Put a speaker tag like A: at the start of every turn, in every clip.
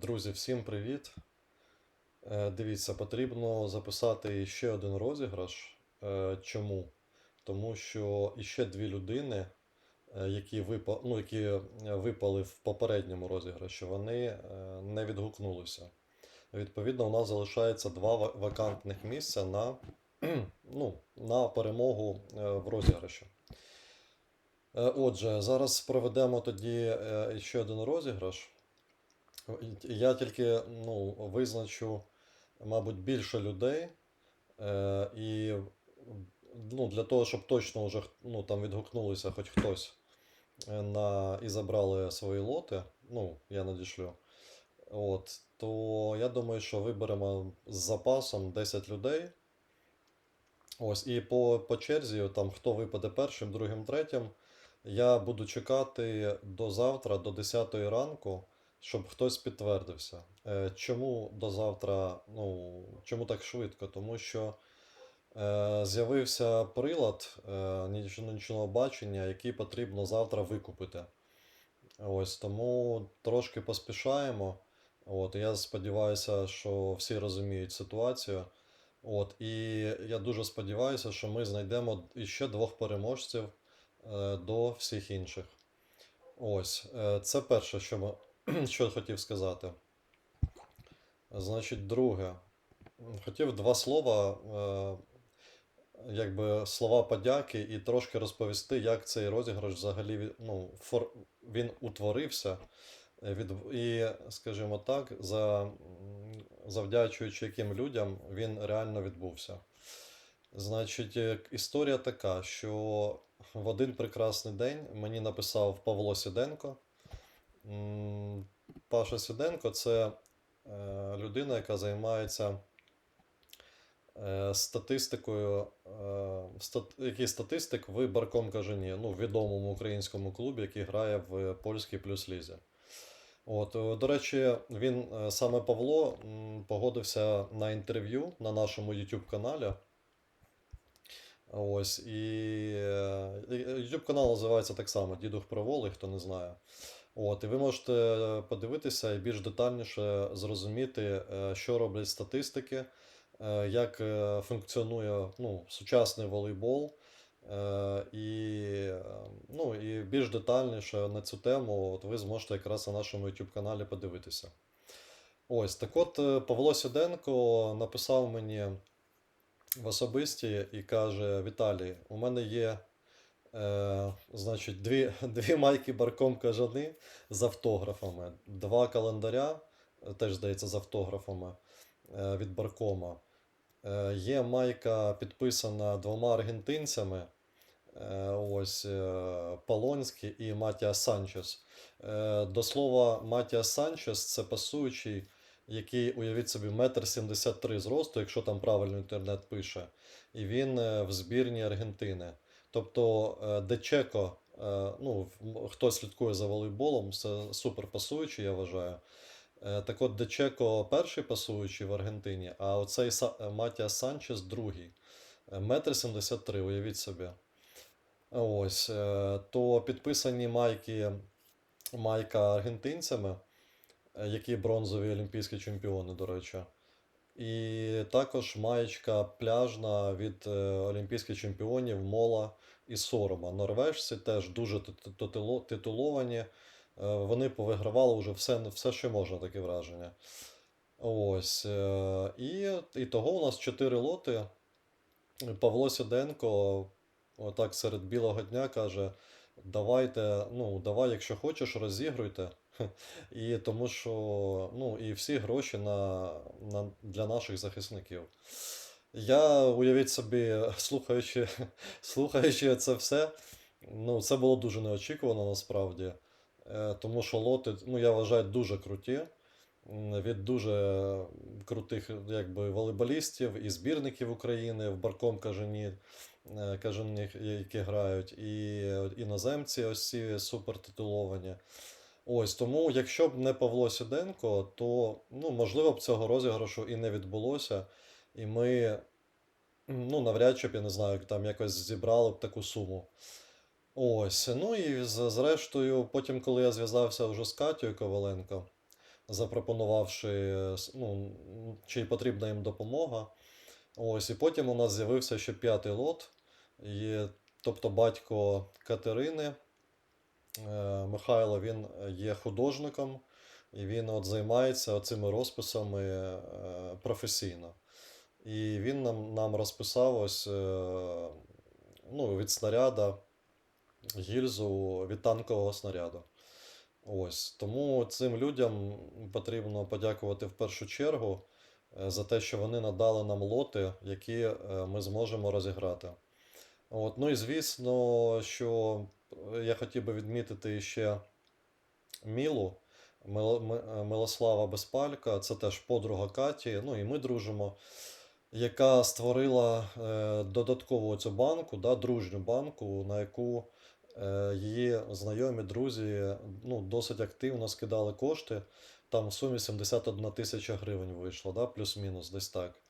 A: Друзі, всім привіт. Е, Дивіться, потрібно записати ще один розіграш. Е, Чому? Тому що іще дві людини, е, які випа... ну, які випали в попередньому розіграші, вони не відгукнулися. Відповідно, у нас залишається два вакантних місця на, ну, на перемогу в розіграші. Отже, зараз проведемо тоді ще один розіграш. Я тільки ну, визначу, мабуть, більше людей. Е, і ну, для того, щоб точно вже ну, там відгукнулися хоч хтось е, на, і забрали свої лоти, ну, я надішлю. От, то я думаю, що виберемо з запасом 10 людей. Ось, і по, по черзі, там, хто випаде першим, другим, третім, я буду чекати до завтра, до 10 ранку, щоб хтось підтвердився. Е, Чому до завтра, ну, чому так швидко? Тому що е, з'явився прилад е, нічного бачення, який потрібно завтра викупити. Ось тому трошки поспішаємо. От, я сподіваюся, що всі розуміють ситуацію. От, і я дуже сподіваюся, що ми знайдемо іще двох переможців е, до всіх інших. Ось, е, це перше, що, ми, що хотів сказати. Значить, друге. Хотів два слова, е, якби слова подяки, і трошки розповісти, як цей розіграш взагалі ну, фор, він утворився. Від, і, скажімо так, за, завдячуючи яким людям він реально відбувся. Значить, е, історія така, що в один прекрасний день мені написав Павло Сіденко. Паша Сіденко це е, людина, яка займається е, статистикою, е, який статистик в Барком Кажані, ну, відомому українському клубі, який грає в польській плюс лізі. От, до речі, він саме Павло погодився на інтерв'ю на нашому YouTube каналі. Ось, і YouTube канал називається так само Дідух про воли, хто не знає. От, і ви можете е, подивитися і більш детальніше зрозуміти, е, що роблять статистики, е, як функціонує ну, сучасний волейбол. І, ну, і більш детальніше на цю тему от ви зможете якраз на нашому YouTube каналі подивитися. Ось, так от Павло Сіденко написав мені в особисті і каже: Віталій, у мене є е, значить, дві, дві майки барком кажани з автографами, два календаря, е, теж здається, з автографами е, від Баркома. Е, є майка підписана двома аргентинцями. е, Ось е, Полонський і Матіа Санчес. Е, До слова, Матіа Санчес це пасуючий, який, уявіть собі, метр сімдесят три зросту, якщо там правильно інтернет пише, і він в збірні Аргентини. Тобто е, Дечеко, е, ну, хто слідкує за волейболом, це супер пасуючий, я вважаю. Е, Так от Дечеко перший пасуючий в Аргентині, а оцей Матіас Санчес другий. Метр сімдесят три, уявіть собі. Ось, то підписані майки, майка аргентинцями, які бронзові олімпійські чемпіони, до речі. І також маєчка пляжна від е, олімпійських чемпіонів Мола і Сорома. Норвежці теж дуже титуловані. Е, Вони повигравали вже все, все, що можна, таке враження. Ось. е, І, і того у нас чотири лоти. Павло Сіденко, отак серед білого дня каже: давайте, ну, давай, якщо хочеш, розігруйте. І тому що ну, і всі гроші на, на, для наших захисників. Я, уявіть собі, слухаючи, слухаючи це все, ну, це було дуже неочікувано насправді. Е, Тому що лоти, ну, я вважаю, дуже круті. Від дуже крутих якби, волейболістів і збірників України в Барком Кажані, е, Кажані, які грають, і іноземці ось ці супер титуловані. Ось тому, якщо б не Павло Сіденко, то ну, можливо б цього розіграшу і не відбулося. І ми, ну, навряд чи б, я не знаю, там якось зібрали б таку суму. Ось. Ну і зрештою, потім, коли я зв'язався вже з Катєю Коваленко, запропонувавши, е, ну, чи потрібна їм допомога. Ось, і потім у нас з'явився ще п'ятий лот. І, тобто батько Катерини Михайло, він є художником, і він от займається цими розписами е, професійно. І він нам, нам розписав ось е, ну, від снаряда гільзу від танкового снаряду. Ось. Тому цим людям потрібно подякувати в першу чергу е, за те, що вони надали нам лоти, які е, ми зможемо розіграти. От. Ну і звісно, що е, я хотів би відмітити ще Мілу, е, Милослава Безпалька, це теж подруга Каті, ну і ми дружимо, яка створила е, додаткову цю банку, да, дружню банку, на яку е, її знайомі друзі ну, досить активно скидали кошти. Там в сумі 71 тисяча гривень вийшло, да, плюс-мінус десь так.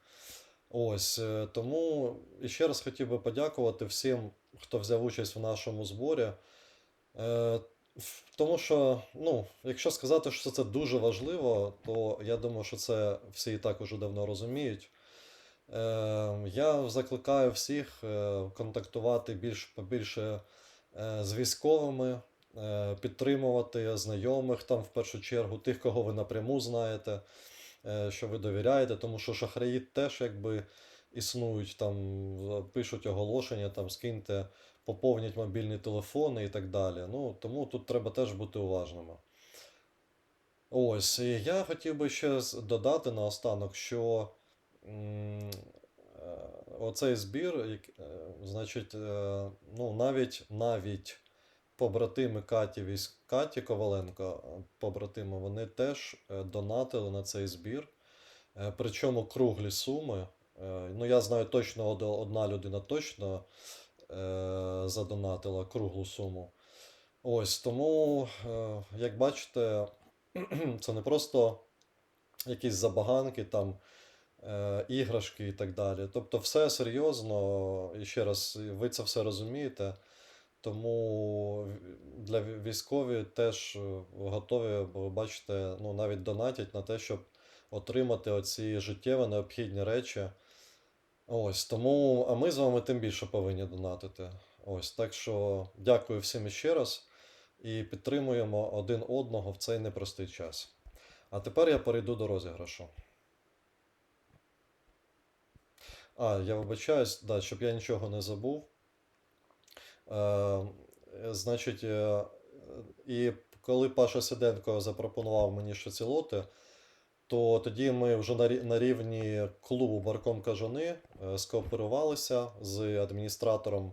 A: Ось е, тому ще раз хотів би подякувати всім, хто взяв участь в нашому зборі. Е, Тому що, ну, якщо сказати, що це дуже важливо, то я думаю, що це всі і так уже давно розуміють. Е, Я закликаю всіх контактувати більш побільше з військовими, підтримувати знайомих там в першу чергу, тих, кого ви напряму знаєте, що ви довіряєте, тому що шахраї теж якби існують, там пишуть оголошення, там скиньте, поповнять мобільні телефони і так далі. Ну, тому тут треба теж бути уважними. Ось, і я хотів би ще додати наостанок, що е, оцей збір, е, значить, е, ну, навіть, навіть побратими Каті, військ... Каті Коваленко, е, побратими, вони теж е, донатили на цей збір. Е, Причому круглі суми. Ну, я знаю точно одна людина точно задонатила круглу суму. Ось тому, як бачите, це не просто якісь забаганки, там, іграшки і так далі. Тобто, все серйозно, і ще раз, ви це все розумієте. Тому для військові теж е, готові, ви бачите, ну, навіть донатять на те, щоб отримати оці життєво необхідні речі. Ось тому, а ми з вами тим більше повинні донатити. Ось так що дякую всім іще раз і підтримуємо один одного в цей непростий час. А тепер я перейду до розіграшу. А, я вибачаюсь, да, щоб я нічого не забув. Е, е, значить, е, і коли Паша Сиденко запропонував мені ще ці лоти, то тоді ми вже на рівні клубу Барком Кажани скооперувалися з адміністратором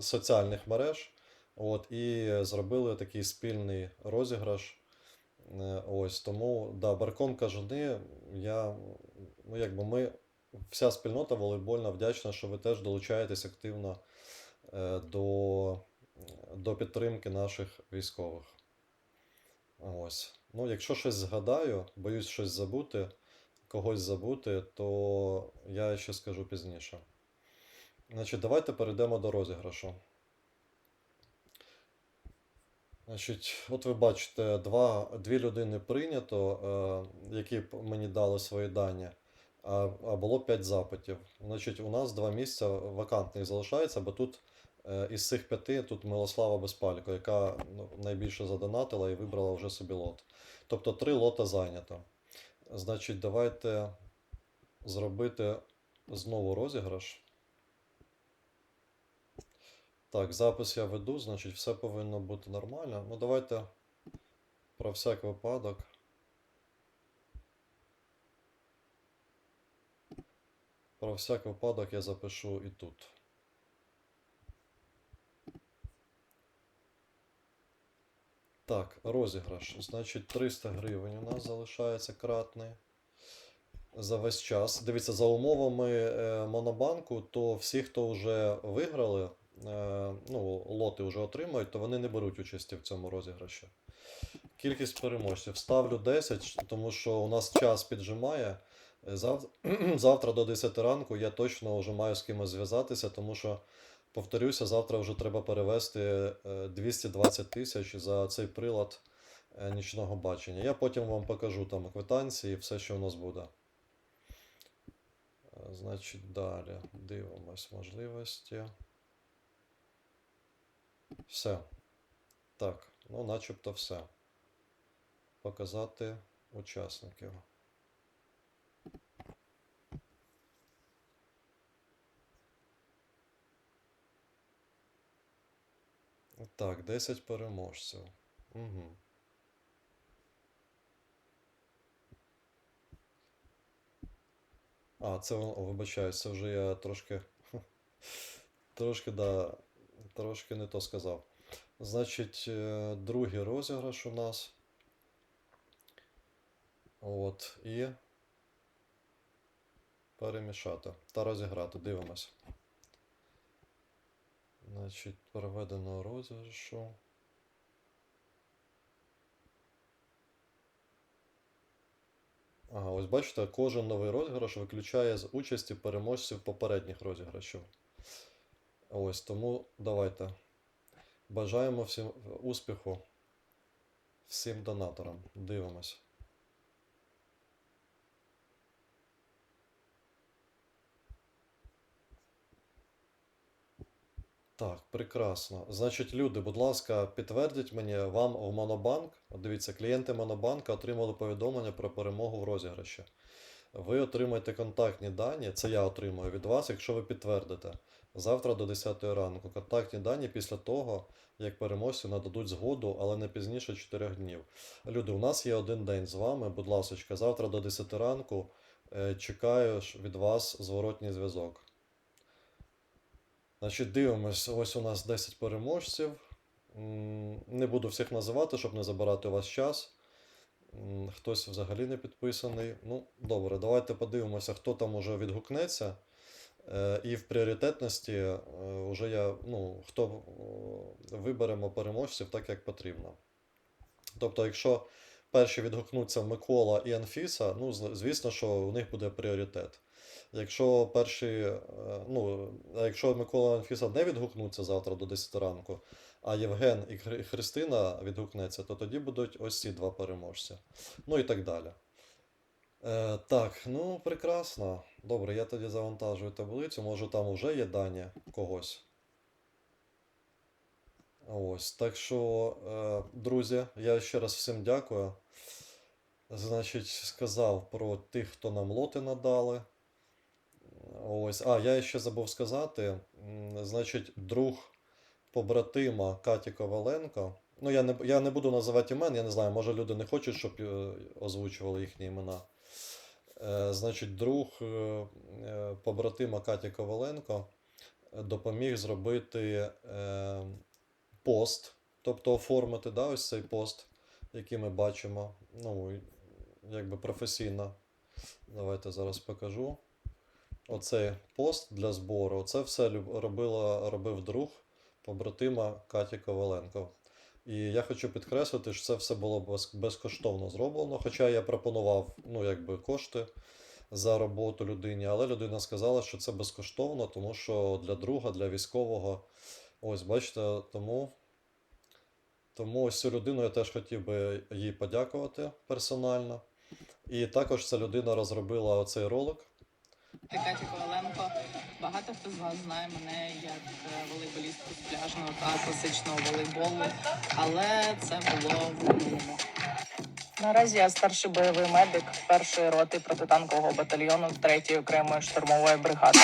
A: соціальних мереж. От, і зробили такий спільний розіграш. Ось тому, да, Барком Кажани, я, ну, якби ми, вся спільнота волейбольна вдячна, що ви теж долучаєтесь активно е, до, до підтримки наших військових. Ось. Ну, якщо щось згадаю, боюсь щось забути, когось забути, то я ще скажу пізніше. Значить, давайте перейдемо до розіграшу. Значить, от ви бачите, два, дві людини прийнято, е, які мені дали свої дані, а, було 5 запитів. Значить, у нас два місця вакантних залишається, бо тут е, із цих п'яти тут Милослава Безпалько, яка ну, найбільше задонатила і вибрала вже собі лот. Тобто три лота зайнято. Значить, давайте зробити знову розіграш. Так, запис я веду, значить, все повинно бути нормально. Ну, давайте про всяк випадок. Про всяк випадок я запишу і тут. Так, розіграш. Значить, 300 гривень у нас залишається кратний за весь час. Дивіться, за умовами е, Монобанку, то всі, хто вже виграли, е, ну, лоти вже отримають, то вони не беруть участі в цьому розіграші. Кількість переможців. Ставлю 10, тому що у нас час піджимає. Е, Зав... Завтра до 10 ранку я точно вже маю з кимось зв'язатися, тому що, повторюся, завтра вже треба перевести е, 220 тисяч за цей прилад е, нічного бачення. Я потім вам покажу там квитанції, і все, що у нас буде. Е, Значить, далі дивимось можливості. Все. Так, ну, начебто все. Показати учасників. Так, 10 переможців. Угу. А, це, о, вибачаюсь, це вже я трошки. Трошки, да, трошки не то сказав. Значить, е, другий розіграш у нас. От, і перемішати та розіграти. Дивимось. Значить, проведено розіграшу. Ага, ось бачите, кожен новий розіграш виключає з участі переможців попередніх розіграшів. Ось тому давайте. Бажаємо всім успіху всім донаторам. Дивимось. Так, прекрасно. Значить, люди, будь ласка, підтвердіть мені, вам в Монобанк, дивіться, клієнти Монобанка отримали повідомлення про перемогу в розіграші. Ви отримаєте контактні дані, це я отримую від вас, якщо ви підтвердите. Завтра до 10 ранку. Контактні дані після того, як переможці нададуть згоду, але не пізніше 4 днів. Люди, у нас є один день з вами, будь ласка, завтра до 10 ранку е, чекаю від вас зворотній зв'язок. Значить, дивимось, ось у нас 10 переможців. Не буду всіх називати, щоб не забирати у вас час. Хтось взагалі не підписаний. Ну, добре, давайте подивимося, хто там уже відгукнеться. Е, І в пріоритетності е, вже я, ну, хто е, виберемо переможців так, як потрібно. Тобто, якщо перші відгукнуться Микола і Анфіса, ну, звісно, що у них буде пріоритет. Якщо перші, е, ну, якщо Микола Анфіса не відгукнуться завтра до 10 ранку, а Євген і Христина відгукнеться, то тоді будуть ось ці два переможці. Ну і так далі. Е, так, ну прекрасно. Добре, я тоді завантажую таблицю. Може там вже є дані когось. Ось. Так що, е, друзі, я ще раз всім дякую. Значить, сказав про тих, хто нам лоти надали. Ось. А, я ще забув сказати. Значить, друг побратима Каті Коваленко. Ну, я не, я не буду називати імен, я не знаю, може люди не хочуть, щоб е, озвучували їхні імена. Е, Значить, друг е, побратима Каті Коваленко допоміг зробити пост, тобто оформити да, ось цей пост, який ми бачимо. Ну, якби професійно. Давайте зараз покажу. Оцей пост для збору. Це все робила, робив друг побратима Каті Коваленко. І я хочу підкреслити, що це все було безкоштовно зроблено. Хоча я пропонував ну, якби, кошти за роботу людині, але людина сказала, що це безкоштовно, тому що для друга, для військового. Ось, бачите, тому. Тому ось цю людину я теж хотів би їй подякувати персонально. І також ця людина розробила оцей ролик.
B: Ти Катя Коваленко. Багато хто з вас знає мене як е, волейболістку з пляжного та класичного волейболу, але це було в минулому. Наразі я старший бойовий медик першої роти протитанкового батальйону 3-ї окремої штурмової бригади.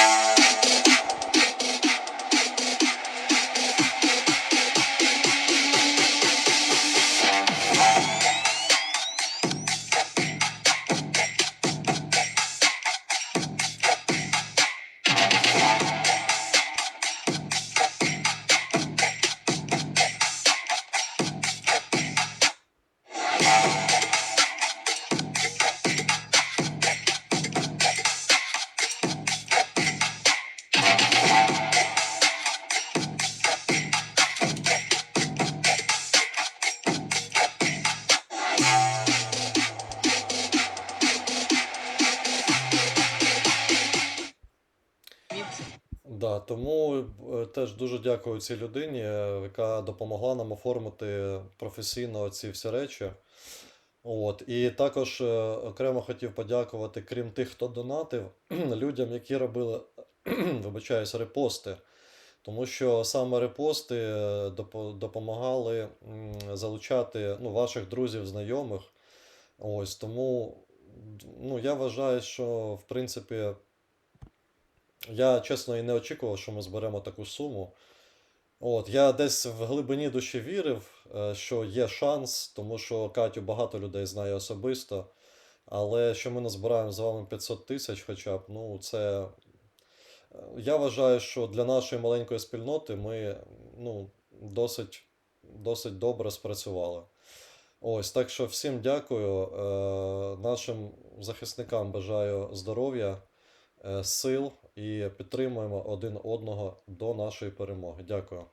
A: Теж дуже дякую цій людині, яка допомогла нам оформити професійно ці всі речі. От. І також е, окремо хотів подякувати, крім тих, хто донатив, людям, які робили, вибачаюсь, репости. Тому що саме репости е, допомагали залучати ну, ваших друзів, знайомих. Ось тому ну, я вважаю, що в принципі я чесно і не очікував, що ми зберемо таку суму. От, я десь в глибині душі вірив, е, що є шанс, тому що Катю багато людей знає особисто. Але що ми назбираємо з вами 500 тисяч хоча б, ну це. е, Я вважаю, що для нашої маленької спільноти ми ну, досить, досить добре спрацювали. Ось, так що всім дякую. Е, нашим захисникам бажаю здоров'я, сил і підтримуємо один одного до нашої перемоги. Дякую.